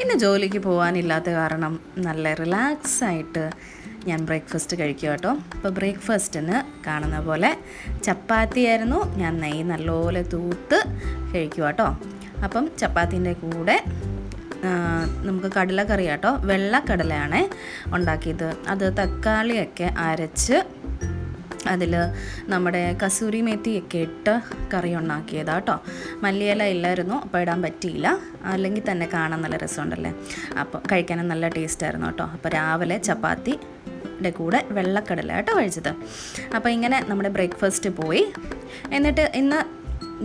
ഇന്ന് ജോലിക്ക് പോകാനില്ലാത്ത കാരണം നല്ല റിലാക്സ് ആയിട്ട് ഞാൻ ബ്രേക്ക്ഫാസ്റ്റ് കഴിക്കുക കേട്ടോ. അപ്പോൾ ബ്രേക്ക്ഫാസ്റ്റിന് കാണുന്ന പോലെ ചപ്പാത്തിയായിരുന്നു. ഞാൻ നെയ്യ് നല്ലപോലെ തൂത്ത് കഴിക്കുക കേട്ടോ. അപ്പം ചപ്പാത്തിന്റെ കൂടെ നമുക്ക് കടലക്കറി കേട്ടോ. വെള്ളക്കടലയാണ് ഉണ്ടാക്കിയത്. അത് തക്കാളിയൊക്കെ അരച്ച് അതിൽ നമ്മുടെ കസൂരി മേത്തിയൊക്കെ ഇട്ട് കറി ഉണ്ടാക്കിയതാ കേട്ടോ മല്ലിയില ഇല്ലായിരുന്നു അപ്പോൾ ഇടാൻ പറ്റിയില്ല. അല്ലെങ്കിൽ തന്നെ കാണാൻ നല്ല രസമുണ്ടല്ലേ? അപ്പോൾ കഴിക്കാനും നല്ല ടേസ്റ്റായിരുന്നു കേട്ടോ അപ്പോൾ രാവിലെ ചപ്പാത്തി കൂടെ വെള്ളക്കടല കേട്ടോ കഴിച്ചത്. അപ്പോൾ ഇങ്ങനെ നമ്മുടെ ബ്രേക്ക്ഫാസ്റ്റ് പോയി. എന്നിട്ട് ഇന്ന്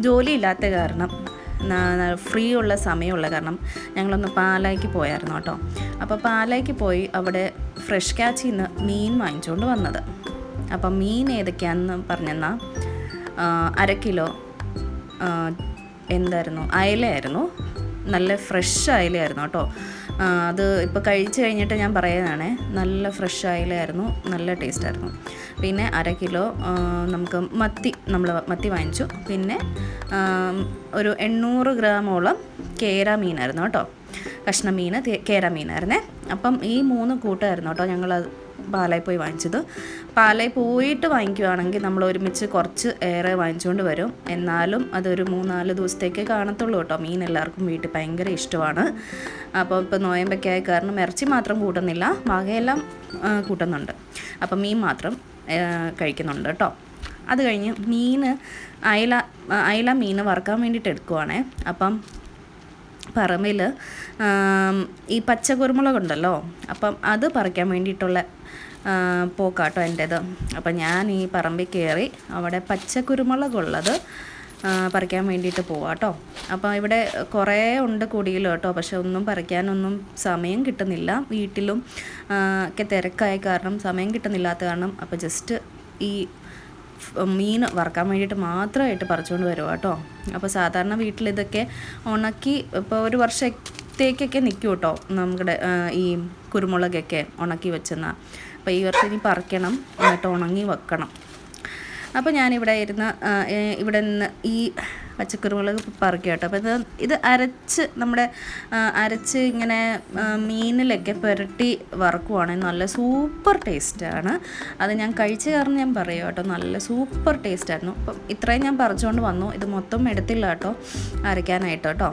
ജോലി ഇല്ലാത്ത കാരണം ഫ്രീ ഉള്ള സമയമുള്ള കാരണം ഞങ്ങളൊന്ന് പാലായ്ക്ക് പോയായിരുന്നു കേട്ടോ അപ്പോൾ പാലായ്ക്ക് പോയി അവിടെ ഫ്രഷ് കാച്ചിൽ നിന്ന് മീൻ വാങ്ങിച്ചുകൊണ്ട് വന്നത്. അപ്പം മീൻ ഏതൊക്കെയാണെന്ന് പറഞ്ഞെന്നാൽ അര കിലോ എന്തായിരുന്നു അയലയായിരുന്നു. നല്ല ഫ്രഷ് അയലയായിരുന്നു കേട്ടോ. അത് ഇപ്പോൾ കഴിച്ചു കഴിഞ്ഞിട്ട് ഞാൻ പറയുന്നതാണേ നല്ല ഫ്രഷ് അയലയായിരുന്നു നല്ല ടേസ്റ്റായിരുന്നു. പിന്നെ അര കിലോ നമുക്ക് മത്തി നമ്മൾ മത്തി വാങ്ങിച്ചു. പിന്നെ ഒരു എണ്ണൂറ് ഗ്രാമോളം കേര മീനായിരുന്നു കേട്ടോ. കഷ്ണ മീൻ കേര മീനായിരുന്നേ. അപ്പം ഈ മൂന്ന് കൂട്ടമായിരുന്നു കേട്ടോ ഞങ്ങൾ പാലായി പോയി വാങ്ങിച്ചത്. പാലായി പോയിട്ട് വാങ്ങിക്കുവാണെങ്കിൽ നമ്മൾ ഒരുമിച്ച് കുറച്ച് ഏറെ വാങ്ങിച്ചുകൊണ്ട് വരും. എന്നാലും അതൊരു മൂന്നാൽ ദിവസത്തേക്ക് കാണത്തുള്ളൂ കേട്ടോ. മീൻ എല്ലാവർക്കും വീട്ടിൽ ഭയങ്കര ഇഷ്ടമാണ്. അപ്പോൾ ഇപ്പോൾ നോയമ്പൊക്കെ ആയ കാരണം ഇറച്ചി മാത്രം കൂട്ടുന്നില്ല. വകയെല്ലാം കൂട്ടുന്നുണ്ട്. അപ്പം മീൻ മാത്രം കഴിക്കുന്നുണ്ട് കേട്ടോ. അത് കഴിഞ്ഞ് മീൻ അയല അയല മീൻ വറുക്കാൻ വേണ്ടിയിട്ട് എടുക്കുവാണേ. അപ്പം പറമ്പിൽ ഈ പച്ച കുരുമുളകുണ്ടല്ലോ അപ്പം അത് പറിക്കാൻ വേണ്ടിയിട്ടുള്ള പോക്കാട്ടോ എന്റേത് അപ്പം ഞാൻ ഈ പറമ്പിൽ കയറി അവിടെ പച്ച കുരുമുളകുള്ളത് ആ, പറിക്കാൻ വേണ്ടിയിട്ട് പോവാം കേട്ടോ അപ്പോൾ ഇവിടെ കുറേ ഉണ്ട് കുടിയിൽ കേട്ടോ പക്ഷെ ഒന്നും പറിക്കാനൊന്നും സമയം കിട്ടുന്നില്ല. വീട്ടിലും ഒക്കെ തിരക്കായ കാരണം സമയം കിട്ടുന്നില്ലാത്ത കാരണം അപ്പോൾ ജസ്റ്റ് ഈ മീൻ വറക്കാൻ വേണ്ടിയിട്ട് മാത്രമായിട്ട് പറിച്ചുകൊണ്ട് വരുവാ കേട്ടോ. അപ്പോൾ സാധാരണ വീട്ടിലിതൊക്കെ ഉണക്കി ഇപ്പോൾ ഒരു വർഷത്തേക്കൊക്കെ നിൽക്കും കേട്ടോ നമ്മുടെ ഈ കുരുമുളകൊക്കെ ഉണക്കി വെച്ചെന്ന. അപ്പോൾ ഈ വർഷം ഇനി പറിക്കണം. എന്നിട്ട് ഉണങ്ങി വെക്കണം. അപ്പോൾ ഞാനിവിടെ ഇരുന്ന് ഇവിടെ നിന്ന് ഈ പച്ചക്കുരുമുളക് പറിക്കുക കേട്ടോ. അപ്പോൾ ഇത് ഇത് അരച്ച് നമ്മുടെ അരച്ച് ഇങ്ങനെ മീനിലൊക്കെ പുരട്ടി വറക്കുവാണെങ്കിൽ നല്ല സൂപ്പർ ടേസ്റ്റാണ്. അത് ഞാൻ കഴിച്ച കാരണം ഞാൻ പറയുക കേട്ടോ. നല്ല സൂപ്പർ ടേസ്റ്റായിരുന്നു. അപ്പം ഇത്രയും ഞാൻ പറിച്ചുകൊണ്ട് വന്നു. ഇത് മൊത്തം എടുത്തില്ല കേട്ടോ. അരയ്ക്കാനായിട്ട് കേട്ടോ.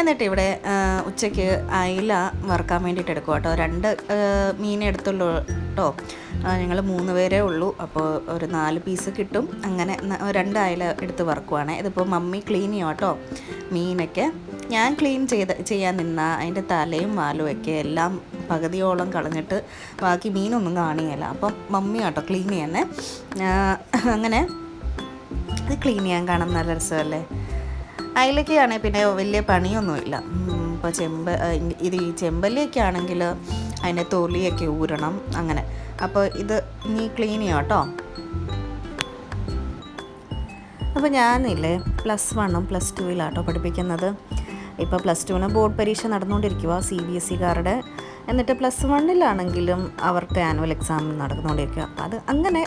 എന്നിട്ട് ഇവിടെ ഉച്ചയ്ക്ക് അയില വറുക്കാൻ വേണ്ടിയിട്ട് എടുക്കും കേട്ടോ രണ്ട് മീൻ എടുത്തുള്ളൂ കേട്ടോ ഞങ്ങൾ മൂന്ന് പേരേ ഉള്ളൂ. അപ്പോൾ ഒരു നാല് പീസ് കിട്ടും. അങ്ങനെ രണ്ട് അയില എടുത്ത് വറുക്കുവാണ്. ഇതിപ്പോൾ മമ്മി ക്ലീൻ ചെയ്യും കേട്ടോ മീനൊക്കെ. ഞാൻ ക്ലീൻ ചെയ്ത് ചെയ്യാൻ നിന്ന അതിന്റെ തലയും വാലും ഒക്കെ എല്ലാം പകുതിയോളം കളഞ്ഞിട്ട് ബാക്കി മീനൊന്നും കാണിയല്ല അപ്പം മമ്മി കേട്ടോ ക്ലീൻ ചെയ്യുന്നേ. അങ്ങനെ ഇത് ക്ലീൻ ചെയ്യാൻ കാണാൻ നല്ല രസമല്ലേ? അതിലൊക്കെയാണെങ്കിൽ പിന്നെ വലിയ പണിയൊന്നുമില്ല. ഇപ്പോൾ ചെമ്പ ഇത് ഈ ചെമ്പല്ലിയൊക്കെ ആണെങ്കിൽ അതിന്റെ തൊലിയൊക്കെ ഊരണം അങ്ങനെ. അപ്പോൾ ഇത് നീ ക്ലീൻ ചെയ്യാം കേട്ടോ. അപ്പോൾ ഞാനില്ലേ പ്ലസ് വണ്ണും പ്ലസ് ടുവിലാട്ടോ പഠിപ്പിക്കുന്നത്. ഇപ്പോൾ പ്ലസ് ടുവിന് ബോർഡ് പരീക്ഷ നടന്നുകൊണ്ടിരിക്കുക സി ബി എസ് സിക്കാരുടെ എന്നിട്ട് പ്ലസ് വണ്ണിലാണെങ്കിലും അവർക്ക് ആനുവൽ എക്സാം നടന്നുകൊണ്ടിരിക്കുക. അപ്പോൾ അത് അങ്ങനെ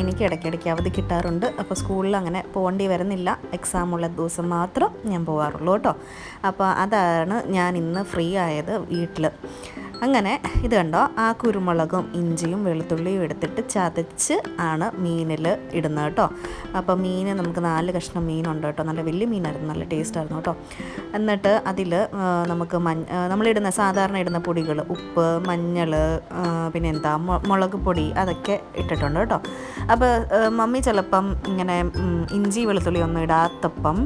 എനിക്ക് ഇടയ്ക്കിടയ്ക്ക് അവധി കിട്ടാറുണ്ട്. അപ്പോൾ സ്കൂളിൽ അങ്ങനെ പോകേണ്ടി വരുന്നില്ല. എക്സാം ഉള്ള ദിവസം മാത്രം ഞാൻ പോകാറുള്ളൂ കേട്ടോ. അപ്പോൾ അതാണ് ഞാൻ ഇന്ന് ഫ്രീ ആയത് വീട്ടിൽ. അങ്ങനെ ഇത് കണ്ടോ? ആ കുരുമുളകും ഇഞ്ചിയും വെളുത്തുള്ളിയും എടുത്തിട്ട് ചതച്ച് ആണ് മീനിൽ ഇടുന്നത് കേട്ടോ. അപ്പോൾ മീൻ നമുക്ക് നാല് കഷ്ണം മീനുണ്ട് കേട്ടോ. നല്ല വലിയ മീനായിരുന്നു നല്ല ടേസ്റ്റ് ആയിരുന്നു കേട്ടോ. എന്നിട്ട് അതിൽ നമുക്ക് മഞ്ഞ നമ്മളിടുന്ന സാധാരണ ഇടുന്ന പൊടികൾ ഉപ്പ് മഞ്ഞൾ പിന്നെ എന്താ മുളക് പൊടി അതൊക്കെ ഇട്ടിട്ടുണ്ട് കേട്ടോ. അപ്പോൾ മമ്മി ചിലപ്പം ഇങ്ങനെ ഇഞ്ചി വെളുത്തുള്ളി ഒന്നും ഇടാത്തപ്പം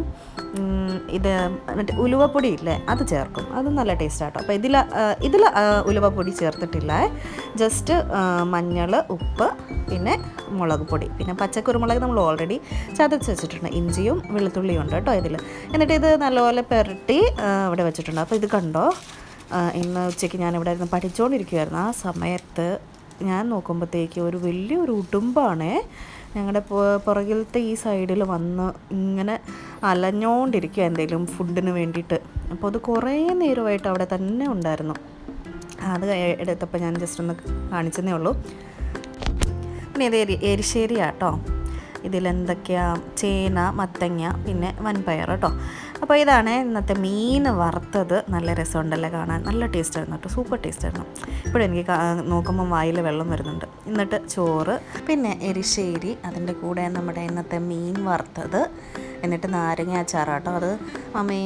ഇത് മറ്റേ ഉലുവപ്പൊടി ഇല്ലേ അത് ചേർക്കും. അത് നല്ല ടേസ്റ്റ് ആട്ടോ അപ്പോൾ ഇതിൽ ഇതിൽ ഉലുവപ്പൊടി ചേർത്തിട്ടില്ല. ജസ്റ്റ് മഞ്ഞൾ ഉപ്പ് പിന്നെ മുളക് പൊടി. പിന്നെ പച്ചക്കുരുമുളക് നമ്മൾ ഓൾറെഡി ചതച്ച് വെച്ചിട്ടുണ്ട്. ഇഞ്ചിയും വെളുത്തുള്ളിയും ഉണ്ട് കേട്ടോ ഇതിൽ എന്നിട്ട് ഇത് നല്ലപോലെ പുരട്ടി ഇവിടെ വെച്ചിട്ടുണ്ട്. അപ്പോൾ ഇത് കണ്ടോ? ഇന്ന് ഉച്ചയ്ക്ക് ഞാൻ ഇവിടെ ഇരുന്ന് പഠിച്ചുകൊണ്ടിരിക്കുമായിരുന്നു ആ സമയത്ത് ഞാൻ നോക്കുമ്പോഴത്തേക്ക് ഒരു വലിയൊരു ഉടുമ്പാണേ. ഞങ്ങളുടെ പുറകിലത്തെ ഈ സൈഡിൽ വന്ന് ഇങ്ങനെ അലഞ്ഞോണ്ടിരിക്കുക എന്തെങ്കിലും ഫുഡിന് വേണ്ടിയിട്ട്. അപ്പോൾ അത് കുറേ നേരമായിട്ട് അവിടെ തന്നെ ഉണ്ടായിരുന്നു. അത് എടുത്തപ്പോൾ ഞാൻ ജസ്റ്റ് ഒന്ന് കാണിച്ചതേ ഉള്ളൂ. പിന്നെ ഇത് എരി എരിശ്ശേരിയാട്ടോ. ഇതിലെന്തൊക്കെയാ? ചേന മത്തങ്ങ പിന്നെ വൻപയർ കേട്ടോ. അപ്പോൾ ഇതാണ് ഇന്നത്തെ മീൻ വറുത്തത്. നല്ല രസമുണ്ടല്ലേ കാണാൻ. നല്ല ടേസ്റ്റ് ആയിരുന്നു കേട്ടോ. സൂപ്പർ ടേസ്റ്റ് ആയിരുന്നു. ഇപ്പോഴും എനിക്ക് നോക്കുമ്പോൾ വായിൽ വെള്ളം വരുന്നുണ്ട്. എന്നിട്ട് ചോറ് പിന്നെ എരിശ്ശേരി അതിന്റെ കൂടെ നമ്മുടെ ഇന്നത്തെ മീൻ വറുത്തത്. എന്നിട്ട് നാരങ്ങ അച്ചാറാട്ടോ അത് മമ്മി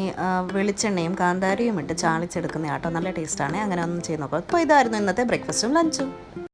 വെളിച്ചെണ്ണയും കാന്താരിയും ഇട്ട് ചാളിച്ചെടുക്കുന്ന ആട്ടോ നല്ല ടേസ്റ്റാണ് അങ്ങനെ ഒന്നും ചെയ്ത് നോക്കാം. അപ്പോൾ ഇതായിരുന്നു ഇന്നത്തെ ബ്രേക്ക്ഫാസ്റ്റും ലഞ്ചും